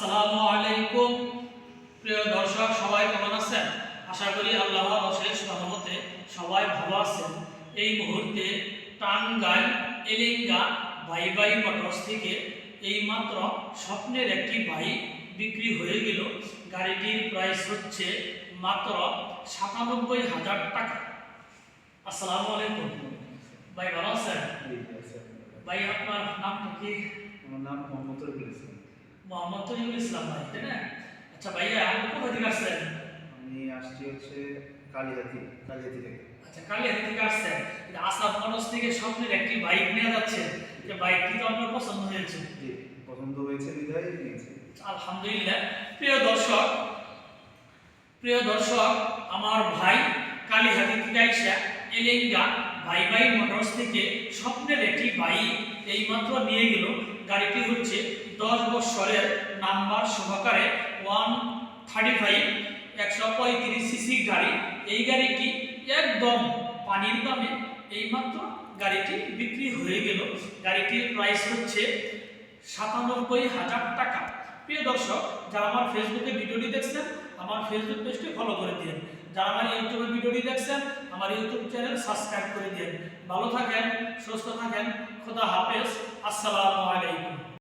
আসসালামু আলাইকুম। প্রিয় দর্শক সবাই কেমন আছেন? আশা করি আল্লাহর অশেষ রহমতে সবাই ভালো আছেন। এই মুহূর্তে টাঙ্গাইল এলিঙ্গা বাই বাই মোটরস থেকে এই মাত্র স্বপ্নের একটি বাইক বিক্রি হয়ে গেল। গাড়িটির প্রাইস হচ্ছে মাত্র সাতানব্বই হাজার টাকা। আসসালামু আলাইকুম। ভাই ভালো আছেন? ভাই আপনার নামটা কি? আমার নাম মোহাম্মদ ইসলাম মোহাম্মদ তরিকুল ইসলাম ভাই তাই না? আচ্ছা ভাইয়া আপনি কোথা থেকে আসছেন? আমি আসছি হচ্ছে কালীহাতি কালীহাতি থেকে। আচ্ছা কালিয়াতি থেকে আসছেন। আসাদ মানুষ থেকে স্বপ্নের একটি বাইক নিয়ে যাচ্ছে যে বাইকটি তো আপনার পছন্দ হয়েছে। জি পছন্দ হয়েছে বিধায় নিয়েছি। আলহামদুলিল্লাহ। প্রিয় দর্শক প্রিয় দর্শক আমার ভাই কালীহাতি থেকে আইসা এলেঙ্গা ভাই ভাই মোটরস থেকে স্বপ্নের একটি বাইক এইমাত্র নিয়ে গেল। গাড়িটি হচ্ছে দশ বৎসরের নাম্বার সহকারে ওয়ান থার্টি ফাইভ একশো পঁয়ত্রিশ সিসি গাড়ি। এই গাড়িটি একদম পানির দামে? এইমাত্র গাড়িটি বিক্রি হয়ে গেল। গাড়িটির প্রাইস হচ্ছে সাতানব্বই হাজার টাকা। প্রিয় দর্শক, যারা আমার ফেসবুকে ভিডিওটি দেখছেন, আমার ফেসবুক পেজটি ফলো করে দিন যারা আমার ইউটিউবে ভিডিওটি দেখছেন, আমার ইউটিউব চ্যানেল সাবস্ক্রাইব করে দিন ভালো থাকেন, সুস্থ থাকেন, খোদা হাফেজ। আসসালামু আলাইকুম।